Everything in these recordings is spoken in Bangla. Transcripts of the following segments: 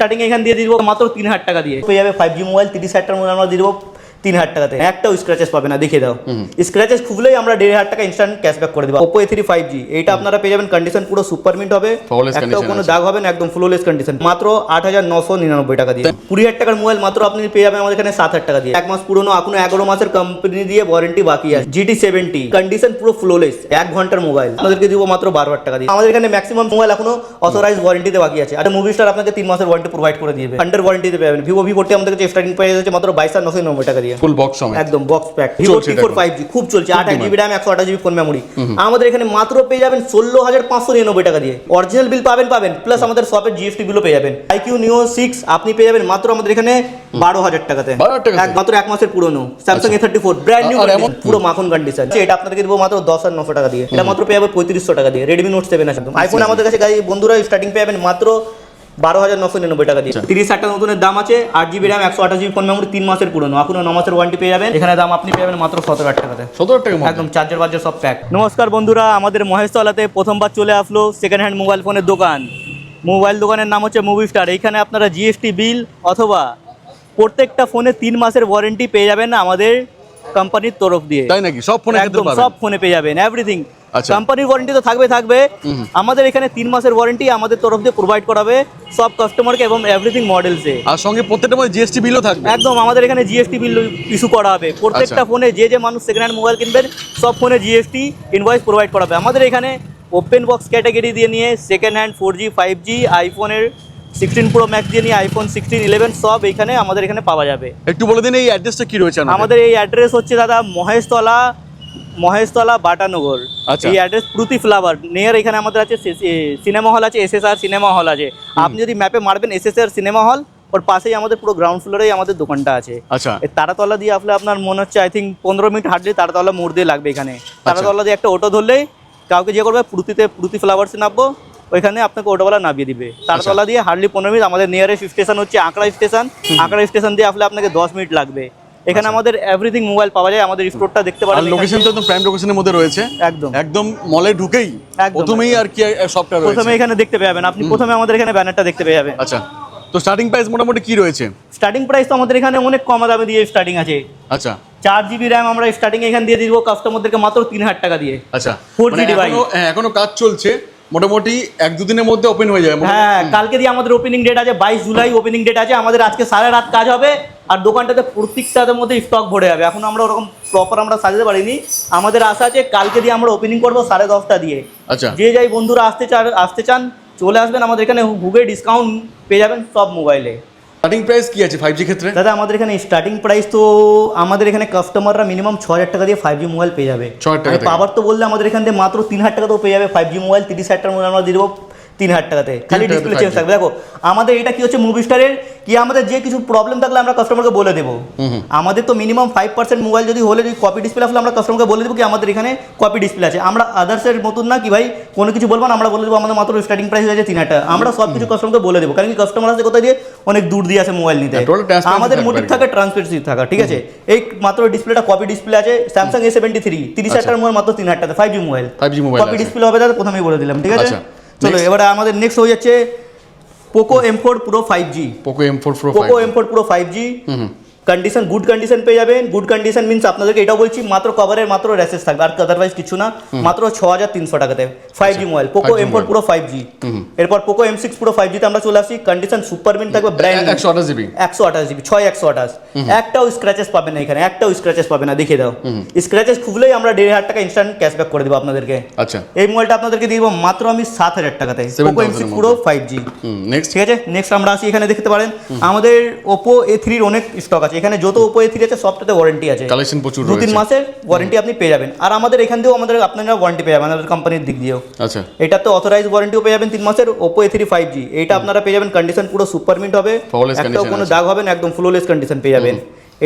স্টার্টিং এখান দিয়ে দিব মাত্র তিন হাজার টাকা দিয়ে। পেয়ে যাবে ফাইভ জি মোবাইল তিরিশ হাজার টাকার মধ্যে আমরা দিয়ে দেবো। তিন হাজার টাকাতে। একটাও স্ক্র্যাচেস পাবে না দেখিয়ে দাও। স্ক্র্যাচেস খুবলেই আমরা দেড় হাজার টাকা ইনস্ট্যান্ট ক্যাশব্যাক করে দেবো। Oppo A three five G এইটা আপনারা পেয়ে যাবেন কন্ডিশন পুরো সুপার মিন্ট হবে। একটাও কোনো দাগ হবে না একদম ফ্লোলেস কন্ডিশন মাত্র আট হাজার নশো নিরানব্বই টাকা দিয়ে। কুড়ি হাজার টাকার মোবাইল মাত্র আপনি পেয়ে যাবেন আমাদের এখানে সাত হাজার টাকা দিয়ে। এক মাস পুরনো এখনও এগারো মাসের কোম্পানি দিয়ে ওয়ারেন্টি বাকি আছে। জিটি সেভেন্টি কন্ডিশন পুরো ফ্লোলেস এক ঘণ্টার মোবাইল। আমাদেরকে দিব মাত্র বারো হাজার টাকা দিয়ে। আমাদের এখানে ম্যাক্সিমাম মোবাইল এখনও অথরাইজ ওয়ারেন্টিতে বাকি আছে। আর মুভি স্টার আপনাকে তিন মাসের ওয়ারেন্টি প্রোভাইড করে দিবে। আন্ডার ওয়ারেন্টিতে পাবেন ভিভো ভি ফোরটি আমাদের কাছে স্টার্টিং প্রাইস আছে মাত্র বাইশ হাজার নশো নিরানব্বই টাকা দিয়ে। ফুল বক্স সমেত। একদম box pack Vivo T four. Five G খুব চলছে। আট জিবি র্যাম একশো আঠাশ জিবি ফোন মেমোরি আমাদের এখানে মাত্র পেয়ে যাবেন ষোলো হাজার পাঁচশো নিরানব্বই টাকা দিয়ে। অরিজিনাল বিল পাবেন পাবেন। প্লাস আমাদের শপের জিএসটি বিলও পেয়ে যাবেন। আইকিউ নিও সিক্স আপনি পেয়ে যাবেন মাত্র আমাদের এখানে বারো হাজার টাকাতে। 12,000 টাকাতে? এক- মাত্র এক মাসের পুরনো। Samsung A thirty four brand new পুরো মাখন কন্ডিশন এটা আপনাদেরকে দেবো মাত্র দশ হাজার নশো টাকা দিয়ে। এটা মাত্র পেয়ে যাবে পঁয়ত্রিশশো টাকা দিয়ে। রেডমি নোট সেভেন আছে আইফোন আমাদের কাছে গাড়ি বন্ধুরা স্টার্টিং পেয়ে যাবেন মাত্র বারো হাজার নশো নিরানব্বই টাকা দিয়ে। তিরিশ হাজার নতুনের দাম আছে আট জিবি র্যাম একশো আঠাশ জিবি ফোন মেমোরি তিন মাসের পুরনো। এখনও ন মাসের ওয়ারেন্টি পেয়ে যাবেন। এখানে দাম আপনি পেয়ে যাবেন মাত্র সতেরো হাজার টাকাতে। সতেরো টাকা একদম চার্জার বার্জার সব প্যাক নমস্কার বন্ধুরা আমাদের মহেশতলাতে প্রথমবার চলে আসলো সেকেন্ড হ্যান্ড মোবাইল ফোনের দোকান। মোবাইল দোকানের নাম হচ্ছে মুভি স্টার এইখানে আপনারা জিএসটি বিল অথবা প্রত্যেকটা ফোনে তিন মাসের ওয়ারেন্টি পেয়ে যাবেন আমাদের কোম্পানির তরফ দিয়ে। তাই নাকি? সব ফোনে একদম সব ফোনে পেয়ে যাবেন। এভরিথিং। কোম্পানির ওয়ারেন্টি তো থাকবে থাকবে। আমাদের এখানে তিন মাসের ওয়ারেন্টি আমাদের তরফ দিয়ে প্রোভাইড করাবে। সব কাস্টমারকে এবং এভরিথিং মডেলসে আর সঙ্গে প্রত্যেকটা মধ্যে জিএসটি বিলও থাকবে। একদম আমাদের এখানে জিএসটি বিল ইস্যু করা হবে। প্রত্যেকটা আচ্ছা। ফোনে যে যে মানুষ সেকেন্ড হ্যান্ড মোবাইল কিনবেন সব ফোনে জিএসটি ইনভয়েস প্রোভাইড করা হবে আমাদের এখানে ওপেন বক্স ক্যাটাগরি দিয়ে নিয়ে second hand four G five G আইফোনের সিক্সটিন প্রো ম্যাক্স দিয়ে নিয়ে আইফোন সিক্সটিন ইলেভেন সব এখানে আমাদের এখানে পাওয়া যাবে। একটু বলে দিন এই অ্যাড্রেসটা কি রয়েছে আমাদের? এই অ্যাড্রেস হচ্ছে দাদা মহেশতলা মহেশতলা বাটানগর। আচ্ছা। এই অ্যাড্রেস প্রতি ফ্লাওয়ার নিয়ার এখানে আমাদের আছে সিনেমা হল আছে এস এস সিনেমা হল আছে। আপনি যদি ম্যাপে মারবেন এস এস সিনেমা হল ওর পাশেই আমাদের পুরো গ্রাউন্ড ফ্লোরেই আমাদের দোকানটা আছে। আচ্ছা। তারাতলা দিয়ে আসলে আপনার মনে হচ্ছে আই থিঙ্ক পনেরো মিনিট হাঁটলে তারাতলা মোড় দিয়ে লাগবে এখানে। তারাতলা দিয়ে একটা অটো ধরলেই কাউকে যে করবে পুরুতিতে পুরুতি ফ্লাওয়ার্সে নামবো ওইখানে আপনাকে অটোওয়ালা নামিয়ে দিবে। তারাতলা দিয়ে হার্ডলি পনেরো মিনিট আমাদের নিয়ারেস্ট স্টেশন হচ্ছে আঁকড়া স্টেশন আঁকড়া স্টেশন দিয়ে আসলে আপনাকে দশ মিনিট লাগবে। এখানে আমাদের এভরিথিং মোবাইল পাওয়া যায় আমাদের স্টোরটা দেখতে পারেন লোকেশন তো একদম প্রাইম লোকেশনের মধ্যে রয়েছে। একদম। একদম মলে ঢুকেই প্রথমেই আর কি সবটা রয়েছে। প্রথমে এখানে দেখতে পেয়ে যাবেন। আপনি প্রথমে আমাদের এখানে ব্যানারটা দেখতে পেয়ে যাবেন। আচ্ছা। তো স্টার্টিং প্রাইস মোটামুটি কি রয়েছে? স্টার্টিং প্রাইস তো আমাদের এখানে অনেক কম দামে দিয়ে স্টার্টিং আছে। আচ্ছা। চার জিবি র্যাম আমরা স্টার্টিং এখানে দিয়ে দিব কাস্টমারদেরকে মাত্র তিন হাজার টাকা দিয়ে। আচ্ছা। 4G device। এখনও হ্যাঁ, এখনও কাজ চলছে। মোটামুটি এক দুদিনের মধ্যে ওপেন হয়ে যাবে হ্যাঁ কালকে দিয়ে আমাদের ওপেনিং ডেট আছে বাইশ জুলাই ওপেনিং ডেট আছে আমাদের আজকে সারা রাত কাজ হবে আর দোকানটাতে প্রত্যেকটাদের মধ্যে স্টক ভরে যাবে। এখন আমরা ওরকম প্রপার আমরা সাজাতে পারিনি। আমাদের আশা আছে কালকে দিয়ে আমরা ওপেনিং করব সাড়ে দশটা দিয়ে। আচ্ছা। যে যাই বন্ধুরা আসতে চান আসতে চান চলে আসবেন। আমাদের এখানে হুগে ডিসকাউন্ট পেয়ে যাবেন সব মোবাইলে স্টার্টিং প্রাইস কি আছে ফাইভ জি ক্ষেত্রে? দাদা আমাদের এখানে স্টার্টিং প্রাইস তো আমাদের এখানে কাস্টমাররা মিনিমাম ছ হাজার টাকা দিয়ে ফাইভ জি মোবাইল পেয়ে যাবে। 6,000 টাকা পাওয়ার তো বললে আমাদের এখান থেকে মাত্র তিন হাজার তো পেয়ে যাবে ফাইভ জি মোবাইল তিরিশ হাজার টাকার মধ্যে আমরা দিয়ে দেবো তিন হাজার টাকাতে। খালি ডিসপ্লে চেঞ্জ থাকবে। দেখো আমাদের এটা কি হচ্ছে মুভি স্টারের কি আমাদের যে কিছু প্রবলেম থাকলে আমরা কাস্টমারকে বলে দেবো। আমাদের তো মিনিমাম ফাইভ পার্সেন্ট মোবাইল যদি হলে যদি কপি ডিসপ্লে আসলে আমরা কাস্টমারকে বলে দেবো কি আমাদের এখানে কপি ডিসপ্লে আছে। আমরা আদার্সের মতন না কি ভাই কোনো কিছু বলব না আমরা বলে দেবো আমাদের মাত্র স্টার্টিং প্রাইস হয়েছে তিন হাজার আমরা সব কিছু কাস্টমারকে বলে দেবো। কারণ কি কাস্টমার আছে কোথায় দিয়ে? অনেক দূর দিয়ে আছে মোবাইল নিতে। হ্যাঁ, আমাদের মোটিভ থাকে ট্রান্সপারেন্সি থাকা ঠিক আছে? এই মাত্র ডিসপ্লেটা কপি ডিসপ্লে আছে স্যামসাং এ সেভেন্টি থ্রি তিরিশ হাজার মোবাইল মাত্র তিন হাজার টাকা five G mobile 5G mobile copy display হবে দাদা প্রথমেই বলে দিলাম ঠিক আছে? আচ্ছা, চলো এবারে আমাদের নেক্সট হয়ে যাচ্ছে Poco M four pro five G Poco M four pro Poco M four pro five G condition good condition পেয়ে যাবেন। গুড কন্ডিশন মিনস আপনাদেরকে এটাও বলছি মাত্র কভারের মাত্র র্যাসেস থাকবে। আর আদারওয়াইজ কিছু না মাত্র ছ হাজার তিনশো টাকাতে। Five G mobile Poco M four পুরো ফাইভ জি এরপর পোকো এম সিক্স পুরো ফাইভ জিতে আমরা চলে আসছি কন্ডিশন সুপার মিন থাকবে ব্র্যান্ড একশো আঠাশ জিবি একশো আঠাশ জিবি ছয় একশো আঠাশ। একটাও স্ক্র্যাচেস পাবেন না এখানে একটাও স্ক্র্যাচেস পাবে না দেখিয়ে দাও। স্ক্র্যাচেস খুবলেই আমরা দেড় হাজার টাকা ইনস্ট্যান্ট ক্যাশব্যাক করে দেবো আপনাদেরকে। আচ্ছা। এই মোবাইলটা আপনাদেরকে দিয়ে দেবো মাত্র আমি সাত হাজার টাকাতে। পোকো এম সিক্স পুরো ফাইভ জি নেক্সট ঠিক আছে? নেক্সট আমরা আসি এখানে দেখতে পারেন। আমাদের ওপো এ থ্রির অনেক স্টক আছে। এখানে যত ওপো এ থ্রি আছে সবটাতে ওয়ারেন্টি আছে। কালেকশন প্রচুর দু তিন মাসের ওয়ারেন্টি আপনি পেয়ে যাবেন। আর আমাদের এখান দিয়েও আমাদের আপনারা ওয়ারেন্টি পেয়ে যাবেন আমাদের কোম্পানির দিক দিয়েও। আচ্ছা। এটাতে অথরাইজ ওয়ারেন্টিও পেয়ে যাবেন তিন মাসের Oppo A three five G এটা আপনারা পেয়ে যাবেন কন্ডিশন পুরো সুপার মিন্ট হবে। একটাও কোনো দাগ হবে না একদম ফ্লোলেস কন্ডিশন পেয়ে যাবেন।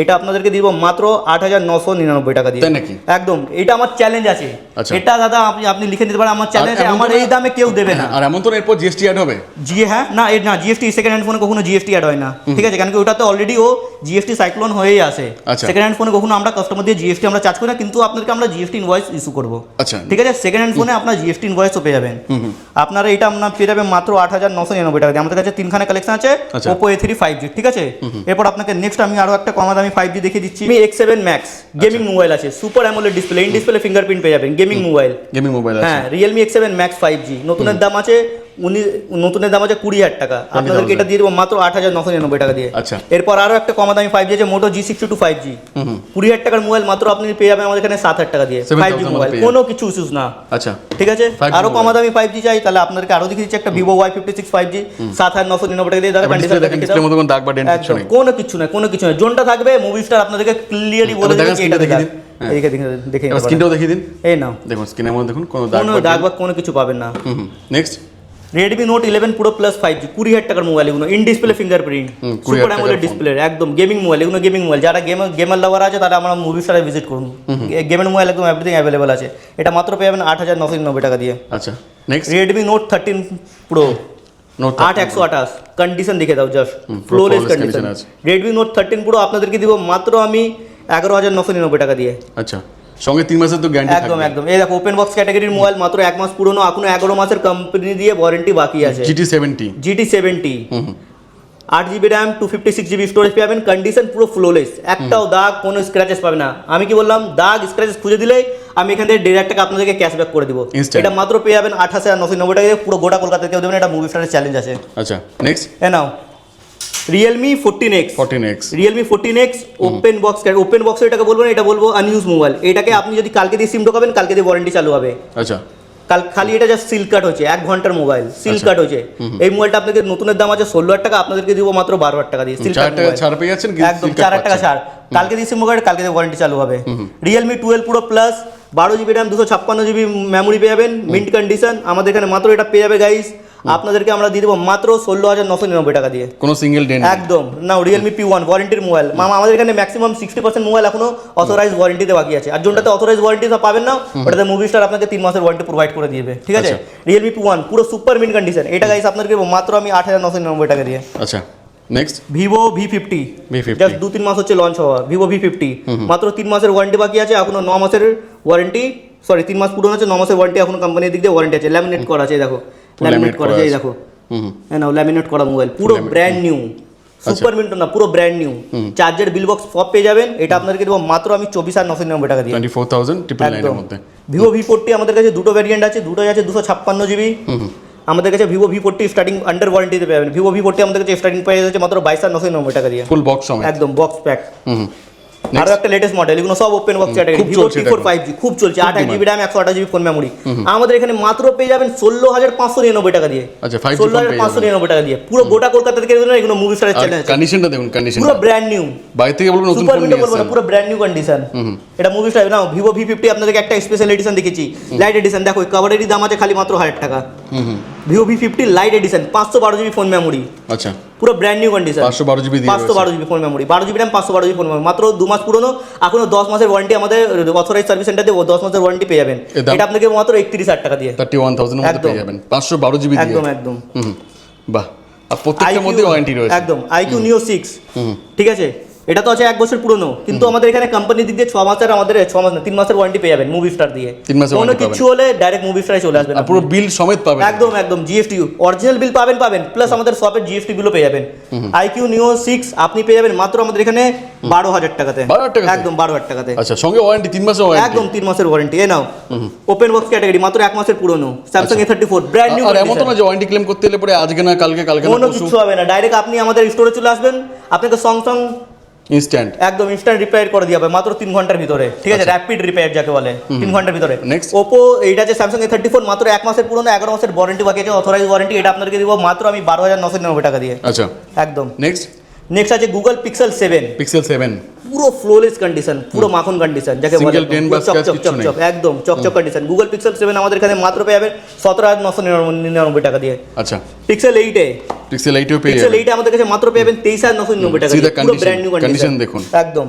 এটা আপনাদেরকে দিব মাত্র আট হাজার নশো নিরানব্বই টাকা দিয়ে। নাকি? একদম এটা আমার চ্যালেঞ্জ আছে। আচ্ছা। এটা দাদা আপনি আপনি লিখে দিতে পারেন আমার চ্যালেঞ্জ আমার এই দামে কেউ দেবে না। আর এমন তো এরপর জিএসটি অ্যাড হবে? জি হ্যাঁ না এর না জিএসটি সেকেন্ড হ্যান্ড ফোনে কখনো জিএসটি অ্যাড হয় না। ঠিক আছে কারণ কি ওটাতে অলরেডি ও জিএসটি সাইক্লোন হয়েই আসে আচ্ছা। সেকেন্ড হ্যান্ড ফোনে কখনো আমরা কাস্টমার দিয়ে জিএসটি আমরা চার্জ করি না কিন্তু আপনাকে আমরা জিএসটি ইনভয়েস ইস্যু করব। আচ্ছা। ঠিক আছে সেকেন্ড হ্যান্ড ফোনে আপনার জিএসটি ইনভয়েসও পেয়ে যাবেন। আপনারা এটা আপনার পেয়ে যাবেন মাত্র আট হাজার নশো নিরানব্বই টাকা দিয়ে। আমাদের কাছে তিনখানে কালেকশন আছে। Oppo A three five G ঠিক আছে? এরপর আপনাকে নেক্সট আমি আরও একটা কমা দামি ফাইভ জি দেখিয়ে দিচ্ছি। আমি X seven max gaming mobile আছে super AMOLED display in display fingerprint পেয়ে যাবেন গেমিং মোবাইল গেমিং মোবাইল হ্যাঁ Realme X seven max five G নতুনের দাম আছে উনি নতুনের দাম আছে কুড়ি হাজার টাকা। আপনাদেরকে এটা দিয়ে দেবো মাত্র আট হাজার নশো নিরানব্বই টাকা দিয়ে। আচ্ছা। এরপর আরও একটা কমা দামি ফাইভ জি আছে Moto G sixty two five G কুড়ি হাজার টাকার মোবাইল মাত্র আপনি পেয়ে যাবেন আমাদের এখানে সাত হাজার টাকা দিয়ে। Five G mobile. কোনো কিছু ইস্যুস না। আচ্ছা। ঠিক আছে? 5G আরও কমা দামি ফাইভ জি চাই তাহলে আপনাদেরকে আরও দেখিয়ে দিচ্ছি একটা Vivo Y fifty six five G সাত হাজার নশো নিরানব্বই টাকা দিয়ে দাদা কোনো কিছু একদম কোনো কিছু না কোনো কিছু না জোনটা থাকবে মুভি স্টার আপনাদেরকে ক্লিয়ারলি বলে দেবে এটা দেখে দিন। হ্যাঁ। দেখে দেখে স্ক্রিনটাও দেখিয়ে দিন। এই নাও। দেখুন স্ক্রিনের মধ্যে দেখুন কোনো দাগ বা কোনো কিছু পাবেন না। নেক্সট রেডমি নোট ইলেভেন পুরো প্লাস ফাইভ জি কুড়ি হাজার টাকার মোবাইল এগুলো ইন ডিসপ্লে ফিঙ্গারপ্রিন্ট হুম, 20,000 সুপার অ্যামোলেড ডিসপ্লে একদম গেমিং মোবাইল এগুলো গেমিং মোবাইল যারা গেম গেমার লাভার আছে তারা আমরা মুভি স্টারে ভিজিট করুন। গেমের মোবাইল একদম এভরিথিং অ্যাভেলেবল আছে। এটা মাত্র পেয়ে যাবেন আট হাজার নশো নিরানব্বই টাকা দিয়ে। আচ্ছা next Redmi Note thirteen pro আট একশো আঠাশ। কন্ডিশন দেখে দাও just flawless condition Redmi Note thirteen pro আপনাদেরকে দিব মাত্র আমি এগারো হাজার নশো নিরানব্বই টাকা দিয়ে। আচ্ছা। সঙ্গে তিন মাসের তো গ্যারান্টি একদম একদম। এই দেখো ওপেন বক্স ক্যাটাগরির মোবাইল মাত্র এক মাস পুরনো এখনও এগারো মাসের কোম্পানি দিয়ে ওয়ারেন্টি বাকি আছে। জিটি সেভেন্টি জিটি সেভেন্টি আট GB RAM two fifty six GB storage পাবেন কন্ডিশন পুরো ফ্লোলেস একটাও দাগ কোনো স্ক্র্যাচেস পাবে না। আমি কি বললাম দাগ স্ক্র্যাচেস খুঁজে দিলেই আমি এখান থেকে দেড় হাজার টাকা আপনাদেরকে ক্যাশব্যাক করে দিব। এটা মাত্র পেয়ে যাবেন আঠাশ হাজার নশো নব্বই টাকা পুরো গোটা কলকাতা কেউ দেবেন এটা মুভি স্টারের চ্যালেঞ্জ আছে। আচ্ছা নেক্সট এ নাও। Realme fourteen X fourteen X Realme fourteen X open box open box এটাকে বলব না এটা বলব আনইউজ মোবাইল এটাকে আপনি যদি কালকে দিয়ে সিম ঢোকাবেন কালকে দিয়ে ওয়ারেন্টি চালু হবে। আচ্ছা। কাল খালি এটা জাস্ট সিল কাট হচ্ছে এক ঘণ্টার মোবাইল সিল। কাট হচ্ছে। এই মোবাইলটা আপনাদের নতুনের দাম আছে ষোলো হাজার টাকা আপনাদেরকে দিব মাত্র বারো হাজার টাকা দিয়ে সিল কাট ছাড় পেয়ে যাচ্ছেন একদম চার হাজার টাকা। ছাড়। কালকে দিয়ে সিম মোবাইল কালকে দিয়ে ওয়ারেন্টি চালু হবে। রিয়েলমি টুয়েলভ পুরো প্লাস বারো জিবি র্যাম দুশো ছাপ্পান্ন জিবি মেমোরি পেয়ে যাবেন মিন্ট কন্ডিশন আমাদের এখানে মাত্র এটা পেয়ে যাবে গাইস আপনাদেরকে আমরা দিয়ে দেবো মাত্র ষোলো হাজার নশো নিরানব্বই টাকা দিয়ে। কোনো সিঙ্গেল ডেন্ট একদম। না রিয়েলমি পি ওয়ান ওয়ারেন্টির মোবাইল মামা আমাদের এখানে ম্যাক্সিমাম সিক্সটি পার্সেন্ট মোবাইল এখনও অথরাইজ ওয়ারেন্টিতে বাকি আছে। আর যোনটাতে অথরাইজ ওয়ারেন্টি পাবেন না ওটাতে মুভি স্টার আপনাকে তিন মাসের ওয়ারেন্টি প্রোভাইড করে দিবে। ঠিক আছে। রিয়েলমি পি ওয়ান পুরো সুপার মিন কন্ডিশন এটা গাইস আপনাদেরকে মাত্র আমি আট হাজার নশো নিরানব্বই টাকা দিয়ে। আচ্ছা। Next Vivo V fifty just দু তিন মাস হচ্ছে লঞ্চ হওয়া। ভিভো ভি ফিফটি মাত্র তিন মাসের ওয়ারেন্টি বাকি আছে এখনও ন মাসের ওয়ারেন্টি সরি তিন মাস পুরো আছে ন মাসের ওয়ারেন্টি এখনও কোম্পানির দিক দিয়ে ওয়ারেন্টি আছে। ল্যামিনেট করা আছে দেখো। ল্যামিনেট করা আছে। দেখো। হ্যাঁ নাও ল্যামিনেট করা মোবাইল পুরো ব্র্যান্ড নিউ সুপার মিন্টো না পুরো brand new charger bill box সব পেয়ে যাবেন। এটা আপনাদেরকে দেবো মাত্র আমি চব্বিশ আর নশো নিরানব্বই টাকা দিয়ে। টোয়েন্টি ফোর থাউজেন্ড ট্রিপল নাইনের মধ্যে। ভিভো ভি ফোরটি আমাদের কাছে দুটো ভ্যারিয়েন্ট আছে দুটো আছে দুশো ছাপ্পান্ন জিবি আমাদের কাছে Vivo V forty starting under ওয়ারেন্টিতে পেয়ে যাবেন। ভিভো ভি ফোরটি আমাদের কাছে স্টার্টিং প্রাইস আছে মাত্র বাইশ আর নশো নিরানব্বই টাকা দিয়ে। ফুল বক্স একদম বক্স প্যাক আরও একটা লেটেস্ট মডেল এগুলো সব open box category Vivo T four five G খুব চলছে আট demand। জিবি র্যাম একশো আঠাশ জিবি ফোন মেমোরি আমাদের এখানে মাত্র পেয়ে যাবেন ষোলো হাজার পাঁচশো নিরানব্বই টাকা দিয়ে। আচ্ছা, ষোলো হাজার পাঁচশো। নিরানব্বই টাকা দিয়ে। পুরো গোটা কলকাতা থেকে এগুলো মুভি স্টারের কন্ডিশনটা দেখুন কন্ডিশন পুরো ব্র্যান্ড নিউ বাইরে থেকে বলব নতুন সুপার ফোন মিন্টো নিয়ে বলব পুরো ব্র্যান্ড নিউ কন্ডিশন এটা মুভি স্টার নাও ভিভো ভি ফিফটি আপনাদেরকে একটা স্পেশাল এডিশন দেখেছি লাইট এডিশন দেখো কভারেরই দাম আছে খালি মাত্র হাজার টাকা। ভিভো ফিফটি লাইট এডিশন পাঁচশো বারো জিবি ফোন মেমোরি আচ্ছা। পুরো ব্র্যান্ড নিউ কন্ডিশন পাঁচশো বারো জিবি পাঁচশো বারো জিবি ফোন মেমোরি বারো জিবি র্যাম পাঁচশো বারো জিবি ফোন মেমোরি মাত্র দু মাস পুরনো এখনও দশ মাসের ওয়ারেন্টি আমাদের অথরাইজ সার্ভিস সেন্টার দিয়ে দশ মাসের ওয়ারেন্টি পেয়ে যাবেন? এটা আপনাকে মাত্র একত্রিশ হাজার টাকা দিয়ে। থার্টি ওয়ান একদম। পেয়ে যাবেন। পাঁচশো বারো জিবি একদম একদম। বাহ। আর প্রত্যেকটার মধ্যে ওয়ারেন্টি রয়েছে। একদম। আইকিউ নিও সিক্স ঠিক আছে? এটা তো আছে এক বছর পুরনো কিন্তু আমাদের এখানে কোম্পানির দিক দিয়ে ছ মাসের আমাদের ছ মাস না তিন মাসের ওয়ারেন্টি পেয়ে যাবেন মুভি স্টার দিয়ে। তিন মাসের কোনো কিছু হলে ডাইরেক্ট মুভি স্টারে চলে আসবেন পুরো বিল সমেত পাবেন। একদম একদম জিএসটি অরিজিনাল বিল পাবেন পাবেন প্লাস আমাদের শপের জিএসটি বিলও পেয়ে যাবেন। আইকিউ নিও সিক্স আপনি পেয়ে যাবেন মাত্র আমাদের এখানে বারো হাজার টাকাতে। একদম বারো হাজার টাকাতে। আচ্ছা সঙ্গে ওয়ারেন্টি তিন মাসের ওয়ারেন্টি একদম তিন মাসের ওয়ারেন্টি এ নাও। ওপেন বক্স ক্যাটাগরি মাত্র এক মাসের পুরনো। Samsung A thirty four brand new আর এমন তো না যে ওয়ারেন্টি ক্লেম করতে এলে পরে আজকে না কালকে কালকে কোনো কিছু হবে না। ডাইরেক্ট আপনি আমাদের স্টোরে চলে আসবেন। আপনাকে সং সং ইনস্ট্যান্ট একদম ইনস্ট্যান্ট রিপেয়ার করে দিয়ে হবে মাত্র তিন ঘণ্টার ভিতরে। ঠিক আছে আচ্ছা। র্যাপিড রিপেয়ার যাকে বলে তিন ঘণ্টার ভিতরে। নেক্সট ওপো এইটা যে স্যামসাং এ থার্টি ফোর মাত্র এক মাসের পুরনো এগারো মাসের ওয়ারেন্টি বাকি আছে অথরাইজ ওয়ারেন্টি এটা আপনাকে দিব মাত্র আমি বারো হাজার নশো নিরানব্বই টাকা দিয়ে। আচ্ছা। একদম। নেক্সট নেক্সট আছে Google Pixel seven Pixel seven পুরো ফ্লোলেস কন্ডিশন পুরো মাখন কন্ডিশন যাকে বলে Single dent বা চক scratch চক কিচ্ছু চক নেই। চক একদম চকচক কন্ডিশন গুগল পিক্সেল সেভেন আমাদের এখানে মাত্র পেয়ে যাবেন সতেরো হাজার নশো নিরানব্বই টাকা দিয়ে। আচ্ছা। পিক্সেল এইটে পিক্সেল এইটও পেয়ে পিক্সেল এইটে আমাদের কাছে মাত্র পেয়ে যাবেন তেইশ হাজার নশো নিরানব্বই টাকা পুরো ব্র্যান্ড নিউ কন্ডিশন দেখুন। একদম।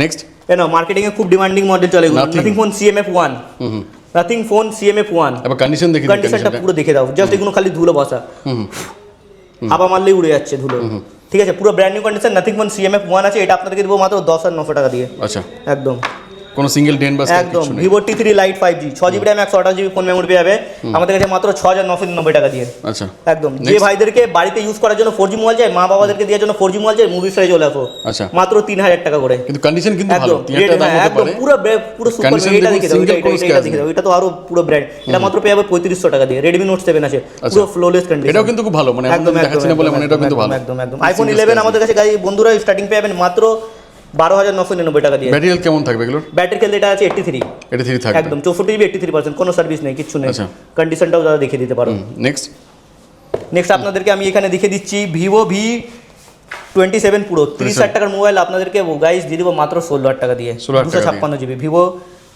নেক্সট কেন মার্কেটিং এ খুব ডিমান্ডিং মডেল চলে nothing phone CMF one nothing phone CMF one এবার কন্ডিশন দেখি কন্ডিশনটা পুরো দেখে দাও। জাস্ট এগুলো খালি ধুলো বসা। হুম হাবা মারলেই উড়ে যাচ্ছে ধুলো। ঠিক আছে পুরো brand new condition nothing phone CMF one আছে এটা আপনাদেরকে দেবো মাত্র দশ হাজার নশো টাকা দিয়ে আচ্ছা একদম কোনো সিঙ্গেল ডেন বা একদম Vivo T three lite five G ছ জিবি র্যাম একশো আঠাশ জিবি ফোন মেমোরি পেয়ে যাবে। আমাদের কাছে মাত্র ছ হাজার নশো নিরানব্বই টাকা দিয়ে। আচ্ছা। একদম। যে ভাইদেরকে বাড়িতে ইউজ করার জন্য ফোর জি মোবাইল চাই মা বাবাদেরকে দেওয়ার জন্য ফোর জি মোবাইল চাই মুভি স্টারে চলে আসো। আচ্ছা। মাত্র তিন হাজার টাকা করে। কিন্তু কন্ডিশন কিন্তু ভালো একদম। হ্যাঁ, পারে। পুরো পুরো সুপার এটা দেখে দাও এটা- দেখে দাও তো আরও পুরো ব্র্যান্ড। এটা মাত্র পেয়ে যাবে পঁয়ত্রিশশো টাকা দিয়ে। রেডমি নোট সেভেন আছে পুরো ফ্লোলেস কন্ডিশন এটাও কিন্তু খুব ভালো মানে একদম একদম দেখাচ্ছি না বলে মানে এটাও কিন্তু ভালো। একদম একদম। আইফোন ইলেভেন আমাদের কাছে গাড়ি বন্ধুরা স্টার্টিং পেয়ে যাবেন মাত্র বারো হাজার নশো নিরানব্বই টাকা দিয়ে ব্যাটারি কেমন থাকবে এগুলোর? ব্যাটারি খেলতে এটা আছে এইটি থ্রি এইটি থ্রি থাকবে। একদম চৌষট্টি জিবি এইটি থ্রি পার্সেন্ট কোনো সার্ভিস নেই কিছু নেই। আচ্ছা। কন্ডিশনটাও দাদা দেখিয়ে দিতে পারো। নেক্সট নেক্সট আপনাদেরকে আমি এখানে দেখে দিচ্ছি ভিভো ভি টোয়েন্টি সেভেন পুরো তিরিশ হাজার টাকার মোবাইল আপনাদেরকে গাইস দিয়ে দেবো মাত্র ষোলো হাজার টাকা দিয়ে। 16,000 দুশো। ছাপ্পান্ন GB Vivo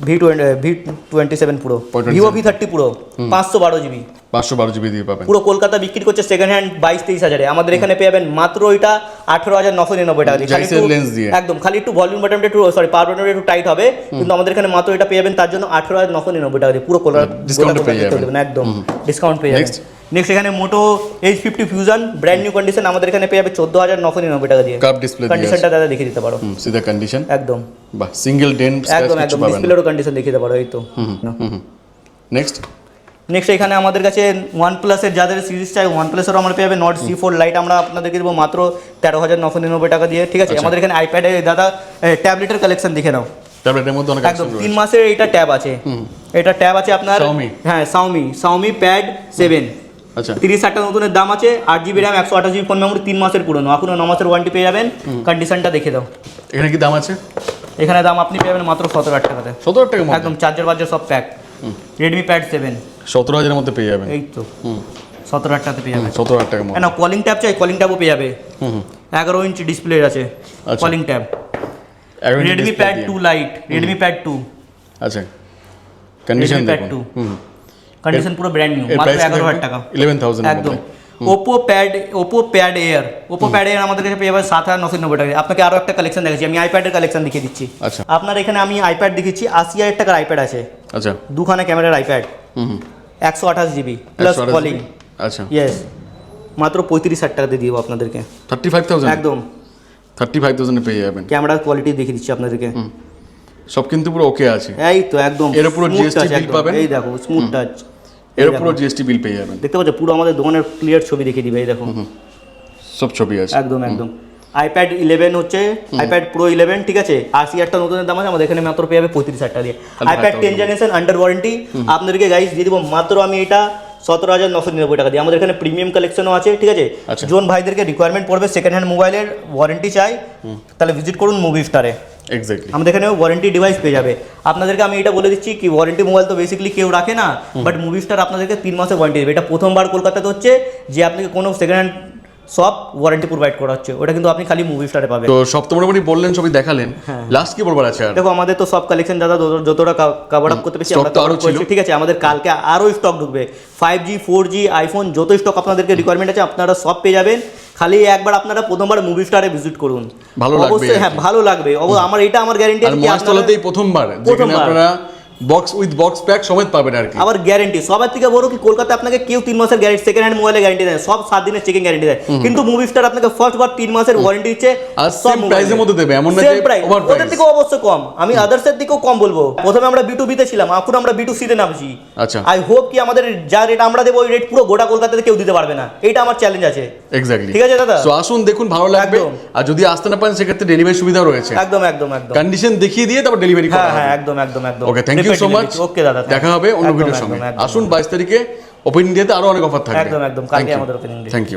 V V twenty seven পুরো 27 ভিভো ভি থার্টি পুরো পাঁচশো বারো জিবি। পাঁচশো বারো জিবি দিয়ে পাবেন। পুরো কলকাতা বিক্রি করছে সেকেন্ড হ্যান্ড বাইশ তেইশ হাজারে। আমাদের এখানে পেয়ে যাবেন মাত্র ওইটা আঠেরো হাজার নশো নিরানব্বই টাকা দিয়ে। একদম খালি একটু ভলিউম বাটনটা একটু সরি পাওয়ার বাটনটা একটু টাইট হবে। কিন্তু আমাদের এখানে মাত্র এটা পেয়ে যাবেন তার জন্য আঠেরো হাজার নশো নিরানব্বই টাকা দিয়ে। পুরো কলকাতা একদম। ডিসকাউন্ট পেয়ে যাবেন. নেক্সট এখানে Moto H fifty fusion brand new condition আমাদের এখানে পেয়ে যাবে চোদ্দ হাজার নশো নিরানব্বই টাকা দিয়ে। কার্ভ ডিসপ্লে কন্ডিশনটা দাদা দেখিয়ে দিতে পারো। সিধা কন্ডিশন একদম। বাহ সিঙ্গেল ডেন একদম একদম পাবেন ডিসপ্লেরও কন্ডিশন দেখিয়ে দিতে পারো এই তো। নেক্সট নেক্সট এখানে আমাদের কাছে ওয়ান প্লাসের যাদের সিরিজ চাই ওয়ান প্লাসেরও আমরা পেয়ে যাবে নট সি ফোর লাইট আমরা আপনাদেরকে দেবো মাত্র তেরো হাজার নশো নিরানব্বই টাকা দিয়ে ঠিক আছে? আচ্ছা। আমাদের এখানে আইপ্যাডে দাদা ট্যাবলেটের কালেকশন দেখে নাও। ট্যাবলেটের মধ্যে অনেক একদম তিন মাসের এইটা ট্যাব আছে। এটা ট্যাব আছে আপনার। হ্যাঁ সাউমি সাউমি প্যাড সেভেন আচ্ছা। তিরিশ টাকা নতুনের দাম আছে আট জিবি র্যাম একশো আঠাশ জিবি ফোন মেমোরি তিন মাসের পুরনো। এখনও ন মাসের ওয়ারেন্টি পেয়ে যাবেন কন্ডিশনটা দেখে দাও। এখানে কি দাম আছে? এখানে দাম আপনি পেয়ে যাবেন মাত্র সতেরো হাজার টাকাতে। সতেরো টাকার একদম চার্জার বাজার সব প্যাক রেডমি প্যাড সেভেন সতেরো হাজারের মধ্যে পেয়ে যাবেন। এই তো। সতেরো হাজার টাকাতে পেয়ে যাবেন। সতেরো হাজার মধ্যে। না কলিং ট্যাব চাই কলিং ট্যাবও পেয়ে যাবে। এগারো ইঞ্চি ডিসপ্লে আছে। Calling tab Redmi pad two lite Redmi pad two আচ্ছা। কন্ডিশন দেখুন। 2 হুম। কন্ডিশন পুরো ব্র্যান্ড নিউ মাত্র এগারো হাজার টাকা। ইলেভেন থাউজেন্ড একদম। Oppo pad Oppo pad air Oppo pad air আমাদের কাছে পেয়ে যাবে সাত হাজার নশো নব্বই টাকা। আপনাকে আরও একটা কালেকশন দেখাচ্ছি। আমি আইপ্যাডের কালেকশন দেখিয়ে দিচ্ছি। আচ্ছা। আপনার এখানে আমি আইপ্যাড দেখেছি আশি হাজার টাকার আইপ্যাড আছে। আচ্ছা। দুখানা ক্যামেরার আইপ্যাড একশো আঠাশ জিবি প্লাস কলিং আচ্ছা। ইয়েস মাত্র পঁয়ত্রিশ হাজার টাকা দিয়ে দিব আপনাদেরকে। থার্টি ফাইভ থাউজেন্ড একদম। থার্টি ফাইভ থাউজেন্ডে পেয়ে যাবেন। ক্যামেরার কোয়ালিটি দেখিয়ে দিচ্ছি আপনাদেরকে। সব কিন্তু পুরো ওকে আছে। এই তো একদম এর পুরো bill একদম। পাবেন? এই দেখো স্মুথ টাচ এর উপরও জিএসটি বিল পেয়ে যাবেন। দেখতে পাচ্ছ পুরো আমাদের দোকানের ক্লিয়ার ছবি দেখিয়ে দিবে এই দেখো। সব ছবি আছে। একদম একদম। আইপ্যাড ইলেভেন হচ্ছে আইপ্যাড প্রো ইলেভেন ঠিক আছে? আশি হাজার টাকা নতুনের দাম আছে আমাদের এখানে মাত্র পেয়ে যাবে পঁয়ত্রিশ হাজার টাকা দিয়ে iPad 5,000 ten generation under warranty আপনাদেরকে গাইস দিয়ে দিব মাত্র আমি এটা সতেরো হাজার নশো নিরানব্বই টাকা দিয়ে। আমাদের এখানে প্রিমিয়াম কালেকশনও আছে ঠিক আছে? আচ্ছা। জোন ভাইদেরকে রিকোয়ারমেন্ট পড়বে সেকেন্ড হ্যান্ড মোবাইলের ওয়ারেন্টি চাই। তাহলে ভিজিট করুন মুভি স্টারে এক্স্যাক্টলি আমাদের এখানে ওয়ারেন্টি ডিভাইস পেয়ে যাবে। আপনাদেরকে আমি এটা বলে দিচ্ছি কি ওয়ারেন্টি মোবাইল তো বেসিক্যালি কেউ রাখে না বাট মুভি স্টার আপনাদেরকে তিন মাসের ওয়ারেন্টি দেবে। এটা প্রথমবার কলকাতাতে হচ্ছে যে আপনাকে কোনো সেকেন্ড হ্যান্ড সব ওয়ারেন্টি প্রোভাইড করা হচ্ছে ওটা কিন্তু আপনি খালি মুভি স্টারে পাবেন। তো সব তো মোটামুটি বললেন ছবি দেখালেন। লাস্ট কি বলবার আছে দেখো আমাদের তো সব কালেকশন দাদা যতটা কভার আপ করতে পেরেছি আমরা তো আরও ছিল। ঠিক আছে আমাদের কালকে আরও স্টক ঢুকবে। Five G four G iPhone যত স্টক আপনাদেরকে রিকোয়ারমেন্ট আছে আপনারা সব পেয়ে যাবেন। খালি একবার আপনারা প্রথমবার মুভি স্টারে ভিজিট করুন। ভালো লাগবে অবশ্যই হ্যাঁ ভালো লাগবে। আমার এটা আমার গ্যারেন্টি আর প্রথমবার যেখানে প্রথমবার। আপনারা বক্স উইথ বক্স প্যাক সমেত পাবেন আর কি। আবার গ্যারেন্টি সবার থেকে বড় কি কলকাতায় আপনাকে কেউ তিন মাসের গ্যারেন্টি সেকেন্ড হ্যান্ড মোবাইলে গ্যারেন্টি দেয় সব সাত দিনের চেকিং গ্যারেন্টি দেয়। কিন্তু মুভি স্টার আপনাকে ফার্স্ট বার তিন মাসের ওয়ারেন্টি দিচ্ছে আর সব এর মধ্যে দেবে, এমন না যে ওদের থেকে অবশ্যই কম। আমি আদার্সের দিকেও কম বলব। প্রথমে আমরা বি টু বিতে ছিলাম এখন আমরা বি টু সিতে নামছি। আচ্ছা। আই হোপ কি আমাদের যা রেট আমরা দেবো ওই রেট পুরো গোটা কলকাতাতে কেউ দিতে পারবে না। এটা আমার চ্যালেঞ্জ আছে। এক্স্যাক্টলি ঠিক আছে দাদা? তো আসুন দেখুন ভালো লাগবে। আর যদি আসতে না পারেন সেক্ষেত্রে ডেলিভারি সুবিধা রয়েছে। একদম একদম একদম। কন্ডিশন দেখিয়ে দিয়ে তারপর ডেলিভারি করা হ্যাঁ হ্যাঁ একদম একদম একদম। Okay thank you so much okay দাদা দেখা হবে অন্য ভিডিওর সঙ্গে। আসুন বাইশ তারিখে ওপেন ইন্ডিয়াতে আরও অনেক অফার থাকবে। একদম একদম। কালকে আমাদের ওপেনিং থ্যাংক ইউ